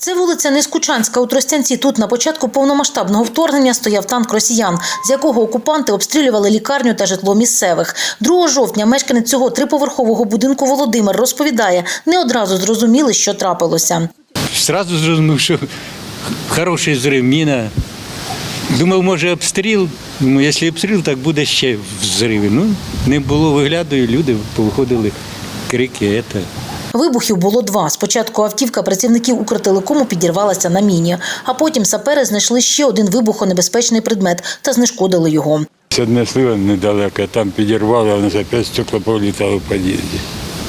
Це вулиця Нескучанська у Тростянці. Тут на початку повномасштабного вторгнення стояв танк росіян, з якого окупанти обстрілювали лікарню та житло місцевих. 2 жовтня мешканець цього триповерхового будинку Володимир розповідає, не одразу зрозуміли, що трапилося. Сразу зрозумів, що хороший зрив, міна. Думав, може обстріл. Ну, якщо обстріл, так буде ще взриви. Ну, не було, виглядаю, люди повиходили, крики. Це. Вибухів було два. Спочатку автівка працівників Укртелекому підірвалася на міні, а потім сапери знайшли ще один вибухонебезпечний предмет та знешкодили його. Одне слива недалеко, там підірвало, а у нас опять стекла повлітали в під'їзді.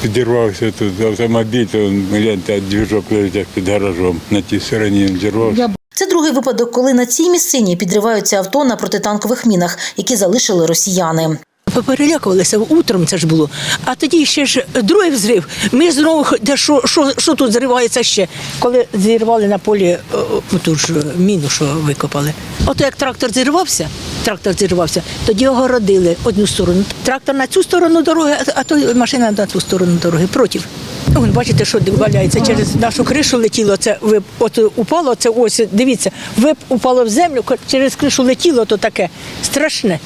Підірвався тут автомобіль, то гляньте, двіжок лежить під гаражом. На тій стороні він зірвався. Це другий випадок, коли на цій місцині підриваються авто на протитанкових мінах, які залишили росіяни. Поперелякувалися утром це ж було. А тоді ще ж другий взрив. Ми знову де що, що, що тут зривається ще, коли зірвали на полі о, о, ту ж міну, що викопали. Ото як трактор зірвався, трактор зірвався, тоді огородили одну сторону. Трактор на цю сторону дороги, а- то машина на ту сторону дороги проти. Вон, бачите, що валяється через нашу кришу летіло. Це вип, от упало. Це ось дивіться, вип упало в землю, через кришу летіло, то таке страшне.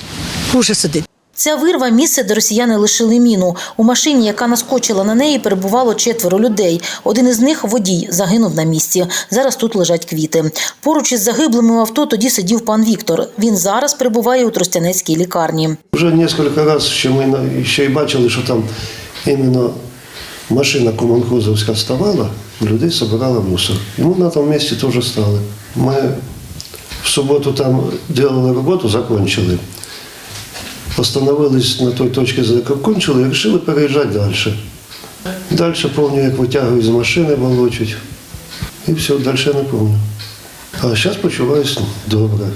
Ужас один. Ця вирва місце, де росіяни лишили міну. У машині, яка наскочила на неї, перебувало четверо людей. Один із них водій загинув на місці. Зараз тут лежать квіти. Поруч із загиблими в авто тоді сидів пан Віктор. Він зараз перебуває у Тростянецькій лікарні. Вже кілька разів ще ми ще й бачили, що там іменно машина комунхозовська ставала, людей збирала мусор. Ми на тому місці теж стали. Ми в суботу там робили роботу, закончили. Остановились на той точці, за яку кончили, і вирішили переїжджати далі. Далі пам'ятаю, як витягують з машини, волочуть. І все, далі не пам'ятаю. А зараз почуваюся добре.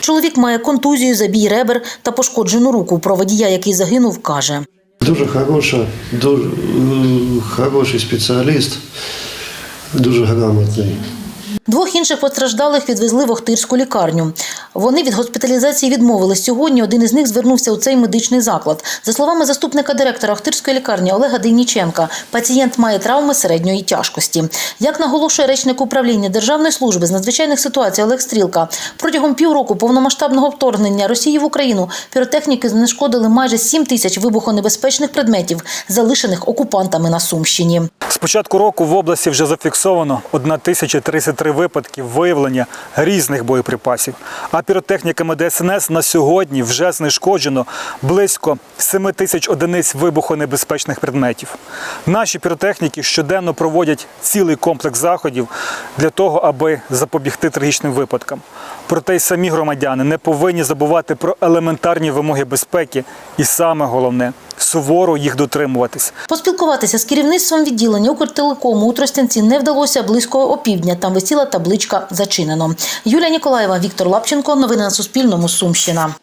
Чоловік має контузію, забій ребер та пошкоджену руку. Про водія, який загинув, каже. Дуже хороша, дуже е, хороший спеціаліст, дуже грамотний. Двох інших постраждалих відвезли в Охтирську лікарню. Вони від госпіталізації відмовились. Сьогодні один із них звернувся у цей медичний заклад. За словами заступника директора Охтирської лікарні Олега Дейніченка, пацієнт має травми середньої тяжкості. Як наголошує речник управління Державної служби з надзвичайних ситуацій Олег Стрілка, протягом півроку повномасштабного вторгнення Росії в Україну піротехніки знешкодили майже 7 тисяч вибухонебезпечних предметів, залишених окупантами на Сумщині. З початку року в області вже зафіксовано 1033 випадки виявлення різних боєприпасів. А піротехніками ДСНС на сьогодні вже знешкоджено близько 7 тисяч одиниць вибухонебезпечних предметів. Наші піротехніки щоденно проводять цілий комплекс заходів для того, аби запобігти трагічним випадкам. Проте й самі громадяни не повинні забувати про елементарні вимоги безпеки і саме головне суворо їх дотримуватись. Поспілкуватися з керівництвом відділення Укртелекому у Тростянці не вдалося близько опівдня. Там висіла табличка «Зачинено». Юлія Ніколаєва, Віктор Лапченко. Новини на Суспільному. Сумщина.